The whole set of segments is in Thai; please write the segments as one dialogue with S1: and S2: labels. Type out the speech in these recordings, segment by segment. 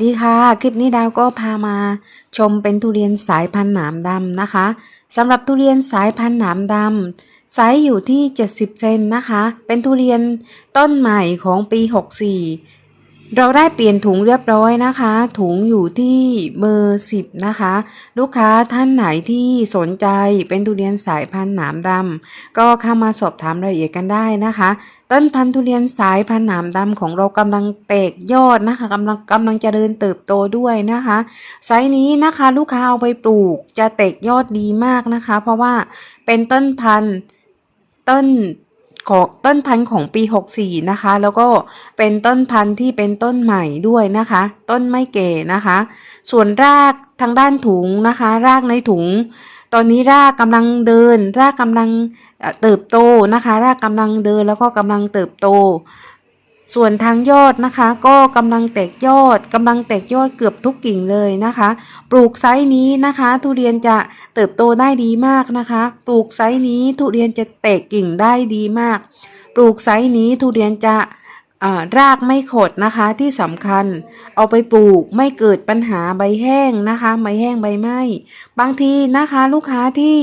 S1: ดีค่ะคลิปนี้ดาวก็พามาชมเป็นทุเรียนสายพันธุ์หนามดำนะคะสำหรับทุเรียนสายพันธุ์หนามดำไซส์อยู่ที่ 70 เซนนะคะ เป็นทุเรียนต้นใหม่ของปี 64 เราได้เปลี่ยนถุงเรียบร้อยนะคะ ถุงอยู่ที่เบอร์10นะคะ ลูกค้าท่านไหนที่สนใจเป็นทุเรียนสายพันธุ์หนามดำก็เข้ามาสอบถามรายละเอียดกันได้นะคะ ต้นพันธุ์ทุเรียนสายพันธุ์หนามดำของเรากำลังแตกยอดนะคะกำลังกำลังเจริญเติบโตด้วยนะคะไซส์นี้นะคะลูกค้าเอาไปปลูกจะแตกยอดดีมากนะคะ เพราะว่าเป็นต้นพันธุ์ต้น ของต้นพันธุ์ของปี 64 นะคะ แล้วก็เป็นต้นพันธุ์ที่เป็นต้นใหม่ด้วยนะคะ ต้นไม่เก่นะคะ ส่วนรากทางด้านถุงนะคะ รากในถุง ตอนนี้รากกำลังเดิน รากกำลังเอ่อเติบโตนะคะ รากกำลังเดินแล้วก็กำลังเติบโต ส่วนทางยอดนะคะ ก็กำลังแตกยอดกำลังแตกยอดเกือบทุกกิ่งเลยนะคะ ปลูกไซส์นี้นะคะ ทุเรียนจะเติบโตได้ดีมากนะคะ ปลูกไซส์นี้ทุเรียนจะแตกกิ่งได้ดีมาก ปลูกไซส์นี้ทุเรียนจะรากไม่ขดนะคะที่สำคัญ เอาไปปลูกไม่เกิดปัญหาใบแห้งนะคะใบแห้งใบไหม้บางทีนะคะลูกค้าที่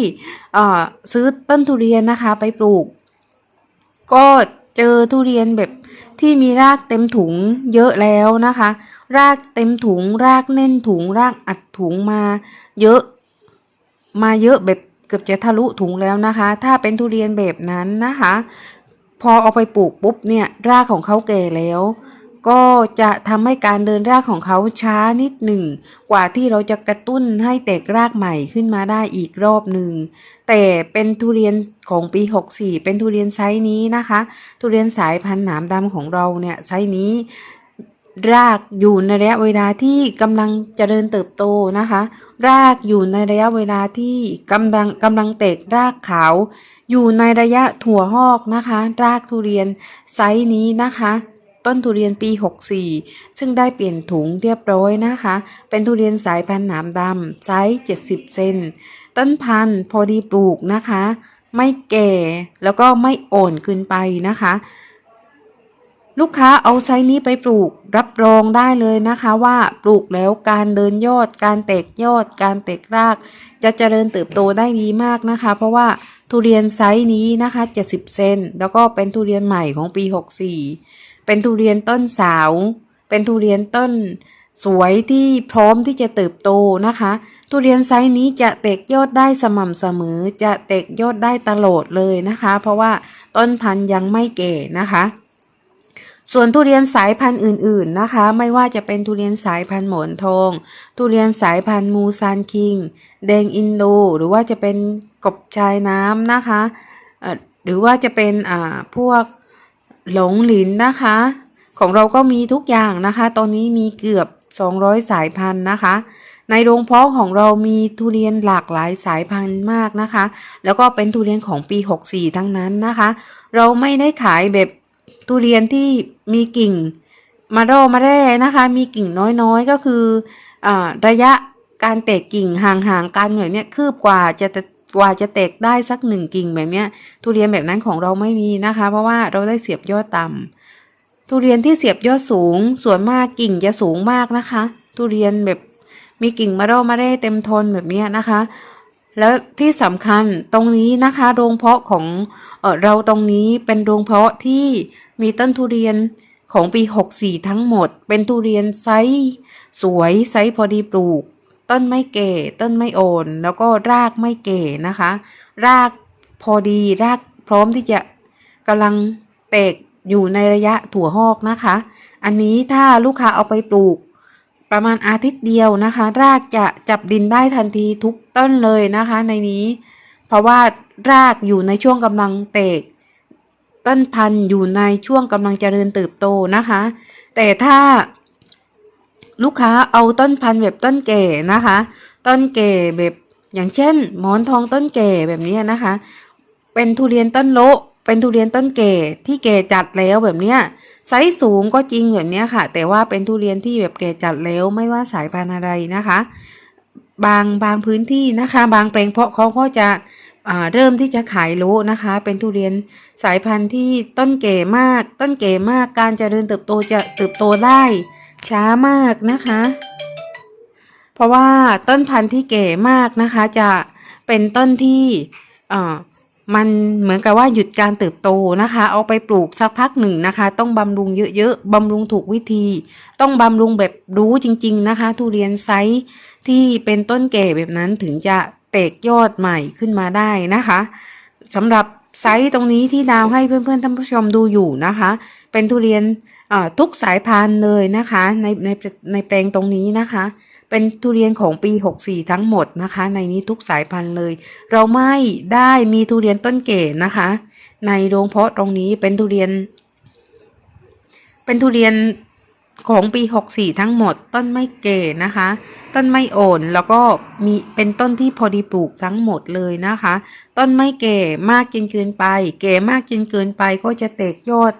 S1: ซื้อต้นทุเรียนนะคะไปปลูกก็ เจอทุเรียนแบบที่มีรากเต็มถุงเยอะแล้วนะคะ รากเต็มถุง รากแน่นถุง รากอัดถุงมา เยอะ มาเยอะแบบเกือบจะทะลุถุงแล้วนะคะ ถ้าเป็นทุเรียนแบบนั้นนะคะ พอเอาไปปลูกปุ๊บเนี่ยรากของเขาแก่แล้ว ก็จะทำให้การเดินรากของเขาช้านิดหนึ่ง กว่าที่เราจะกระตุ้นให้แตกรากใหม่ขึ้นมาได้อีกรอบหนึ่ง แต่เป็นทุเรียนของปี 64 เป็นทุเรียนไซส์นี้นะคะ ทุเรียนสายพันธุ์หนามดำของเราเนี่ยไซส์นี้รากอยู่ในระยะเวลาที่กำลังเจริญเติบโตนะคะ รากอยู่ในระยะเวลาที่กำลังกำลังเตกรากขาว อยู่ในระยะถั่วหอกนะคะ รากทุเรียนไซส์นี้นะคะ ต้นทุเรียนปี 64 ซึ่งได้เปลี่ยนถุงเรียบร้อยนะคะ เป็นทุเรียนสายพันธุ์หนามดำไซส์70 เซน ต้นพันธุ์พอดีปลูกนะคะ ไม่แก่แล้วก็ไม่อ่อนเกินไปนะคะ ลูกค้าเอาไซส์นี้ไปปลูกรับรองได้เลยนะคะว่าปลูกแล้วการเดินยอด การแตกยอด การแตกราก จะเจริญเติบโตได้ดีมากนะคะ เพราะว่าทุเรียนไซส์นี้นะคะ 70 เซน แล้วก็เป็นทุเรียนใหม่ของปี 64 เป็นทุเรียนต้นสาว เป็นทุเรียนต้นสวยที่พร้อมที่จะเติบโตนะคะ ทุเรียนไซส์นี้จะแตกยอดได้สม่ำเสมอ จะแตกยอดได้ตลอดเลยนะคะ เพราะว่าต้นพันธุ์ยังไม่แก่นะคะ ส่วนทุเรียนสายพันธุ์อื่นๆนะคะ ไม่ว่าจะเป็นทุเรียนสายพันธุ์หมอนทอง ทุเรียนสายพันธุ์มูซานคิง แดงอินโด หรือว่าจะเป็นกบชายน้ำนะคะ หรือว่าจะเป็นอ่าพวก หลงหลินนะคะ ของเราก็มีทุกอย่างนะคะ ตอนนี้มีเกือบ 200 สายพันธุ์นะคะ ในโรงเพาะของเรามีทุเรียนหลากหลายสายพันธุ์มากนะคะ แล้วก็เป็นทุเรียนของปี 64 ทั้งนั้นนะคะ เราไม่ได้ขายแบบทุเรียนที่มีกิ่งมาร่อมาแร่นะคะ มีกิ่งน้อยๆก็คืออ่าระยะการแตกกิ่งห่างๆกันแบบเนี้ยคืบกว่าจะ กว่าจะแตกได้สักหนึ่งกิ่งแบบเนี้ย ทุเรียนแบบนั้นของเราไม่มีนะคะ เพราะว่าเราได้เสียบยอดต่ำทุเรียนที่เสียบยอดสูง ส่วนมากกิ่งจะสูงมากนะคะ ทุเรียนแบบมีกิ่งมาร่มาแร่เต็มทนแบบเนี้ยนะคะ แล้วที่สำคัญตรงนี้นะคะโรงเพาะของเออเราตรงนี้เป็นโรงเพาะที่มีต้นทุเรียนของปี 64 ทั้งหมด เป็นทุเรียนไซส์สวยไซส์พอดีปลูก ต้นไม่เก่ต้นไม่โอน แล้วก็รากไม่เก่นะคะ รากพอดีรากพร้อมที่จะกำลังแตกอยู่ในระยะถั่วหอกนะคะ อันนี้ถ้าลูกค้าเอาไปปลูก ประมาณอาทิตย์เดียวนะคะ รากจะจับดินได้ทันทีทุกต้นเลยนะคะ ในนี้ เพราะว่ารากอยู่ในช่วงกำลังแตกต้นพันธุ์อยู่ในช่วงกำลังเจริญเติบโตนะคะ แต่ถ้า ลูกค้าเอาต้นพันธุ์แบบต้นแก่นะคะ ต้นแก่แบบอย่างเช่น หมอนทองต้นแก่แบบนี้นะคะ เป็นทุเรียนต้นโละเป็นทุเรียนต้นแก่ที่แก่จัดแล้วแบบเนี้ยไซส์สูงก็จริงแบบเนี้ยค่ะ แต่ว่าเป็นทุเรียนที่แบบแก่จัดแล้วไม่ว่าสายพันธุ์อะไรนะคะ บางบางพื้นที่นะคะ บางแปลงเพาะเขาก็จะเริ่มที่จะขายโลนะคะ เป็นทุเรียนสายพันธุ์ที่ต้นแก่มาก ต้นแก่มากการเจริญเติบโตจะเติบโตได้ ช้ามากนะคะ เพราะว่าต้นพันธุ์ที่เก๋มากนะคะ จะเป็นต้นที่เอ่อมันเหมือนกับว่าหยุดการเติบโตนะคะ เอาไปปลูกสักพักหนึ่งนะคะ ต้องบำรุงเยอะๆบำรุงถูกวิธี ต้องบำรุงแบบรู้จริง ๆนะคะ ทุเรียนไซส์ที่เป็นต้นแก่แบบนั้นถึงจะแตกยอดใหม่ขึ้นมาได้นะคะสำหรับไซส์ตรงนี้ที่ดาวให้เพื่อนๆท่านผู้ชมดูอยู่นะคะ เป็นทุเรียน ทุกสายพันธุ์เลยนะคะในในในแปลงตรงนี้นะคะ เป็นทุเรียนของปี 64 ทั้งหมดนะคะ ในนี้ทุกสายพันธุ์เลย เราไม่ได้มีทุเรียนต้นเก๋นะคะ ในโรงเพาะตรงนี้เป็นทุเรียน เป็นทุเรียนของปี 64 ทั้งหมด ต้นไม่เก๋นะคะ ต้นไม่โอนแล้วก็มีเป็นต้นที่พอดีปลูกทั้งหมดเลยนะคะ ต้นไม่เก๋มากจนเกินไป เก๋มากจนเกินไปก็จะแตกยอด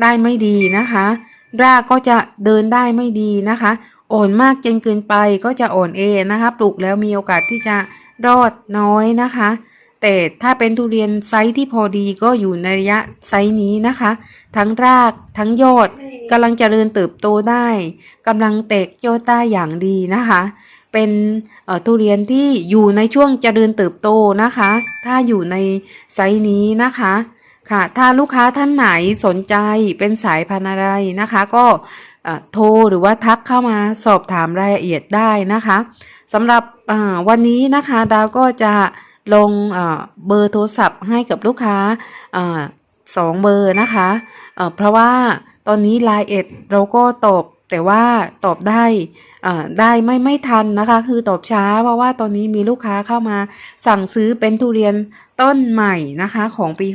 S1: ได้ไม่ดีนะคะ รากก็จะเดินได้ไม่ดีนะคะ อ่อนมากจนเกินไปก็จะอ่อนเอนะคะ ปลูกแล้วมีโอกาสที่จะรอดน้อยนะคะ แต่ถ้าเป็นทุเรียนไซส์ที่พอดีก็อยู่ในระยะไซส์นี้นะคะ ทั้งรากทั้งยอดกำลังเจริญเติบโตได้กำลังแตกยอดได้อย่างดีนะคะ เป็นทุเรียนที่อยู่ในช่วงเจริญเติบโตนะคะ ถ้าอยู่ในไซส์นี้นะคะ ค่ะ ถ้าลูกค้าท่านไหนสนใจเป็นสายพันธุ์อะไรนะคะ ก็โทรหรือว่าทักเข้ามาสอบถามรายละเอียดได้นะคะสำหรับวันนี้นะคะดาวก็จะลงเบอร์โทรศัพท์ให้กับลูกค้าอสองเบอร์นะคะเเพราะว่าตอนนี้ไลน์เอ็ดเราก็ตอบ แต่ว่าตอบได้ได้ไม่ไม่ทันนะคะ คือตอบช้าเพราะว่าตอนนี้มีลูกค้าเข้ามาสั่งซื้อเป็นทุเรียนต้นใหม่นะคะของปี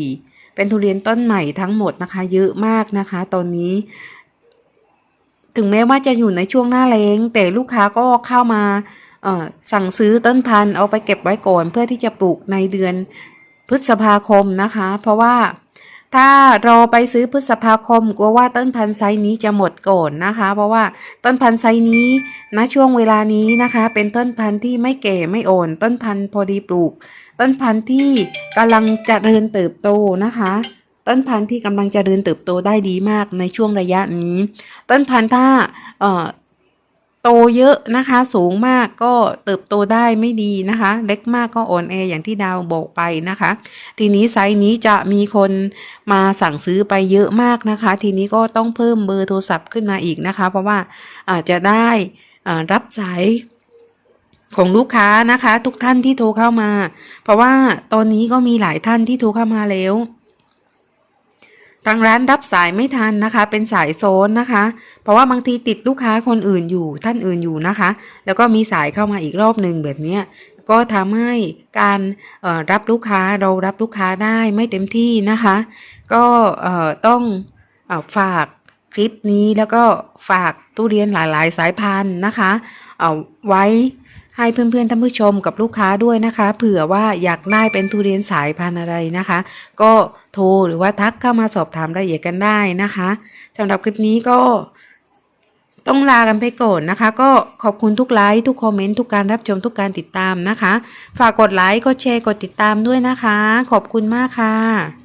S1: 64 เป็นทุเรียนต้นใหม่ทั้งหมดนะคะ เยอะมากนะคะ ตอนนี้ ถึงแม้ว่าจะอยู่ในช่วงหน้าแล้งแต่ลูกค้าก็เข้ามาสั่งซื้อต้นพันธุ์เอาไปเก็บไว้ก่อน เพื่อที่จะปลูกในเดือนพฤษภาคมนะคะ เพราะว่า ถ้ารอไปซื้อพฤษภาคมกลัวว่าต้นพันธุ์ไซนี้จะหมดก่อนนะคะ เพราะว่าต้นพันธุ์ไซนี้ณช่วงเวลานี้นะคะ เป็นต้นพันธุ์ที่ไม่แก่ไม่อ่อน ต้นพันธุ์พอดีปลูก ต้นพันธุ์ที่กำลังจเจริญเติบโตนะคะ ต้นพันธุ์ที่กำลังจเจริญเติบโตได้ดีมากในช่วงระยะนี้ ต้นพันธุ์ถ้าเอ่อ โตเยอะนะคะ สูงมากก็เติบโตได้ไม่ดีนะคะ เล็กมากก็อ่อนแออย่างที่ดาวบอกไปนะคะ ทีนี้ไซส์นี้จะมีคนมาสั่งซื้อไปเยอะมากนะคะ ทีนี้ก็ต้องเพิ่มเบอร์โทรศัพท์ขึ้นมาอีกนะคะ เพราะว่าอาจจะได้รับสายของลูกค้านะคะ ทุกท่านที่โทรเข้ามา เพราะว่าตอนนี้ก็มีหลายท่านที่โทรเข้ามาแล้ว ทางร้านรับสายไม่ทันนะคะ เป็นสายโซนนะคะ เพราะว่าบางทีติดลูกค้าคนอื่นอยู่ท่านอื่นอยู่นะคะ แล้วก็มีสายเข้ามาอีกรอบหนึ่งแบบนี้ก็ทำให้การรับลูกค้าเรารับลูกค้าได้ไม่เต็มที่นะคะ ก็ต้องอฝากคลิปนี้แล้วก็ฝากตู้เรียนหลาย ๆ สายพันธุ์นะคะ เอาไว้ ให้เพื่อนๆท่านผู้ชมกับลูกค้าด้วยนะคะ เผื่อว่าอยากได้เป็นทุเรียนสายพันธุ์อะไรนะคะ ก็โทรหรือว่าทักเข้ามาสอบถามรายละเอียดกันได้นะคะสำหรับคลิปนี้ก็ต้องลากันไปก่อนนะคะ ก็ขอบคุณทุกไลค์ทุกคอมเมนต์ทุกการรับชมทุกการติดตามนะคะ ฝากกดไลค์กดแชร์กดติดตามด้วยนะคะ ขอบคุณมากค่ะ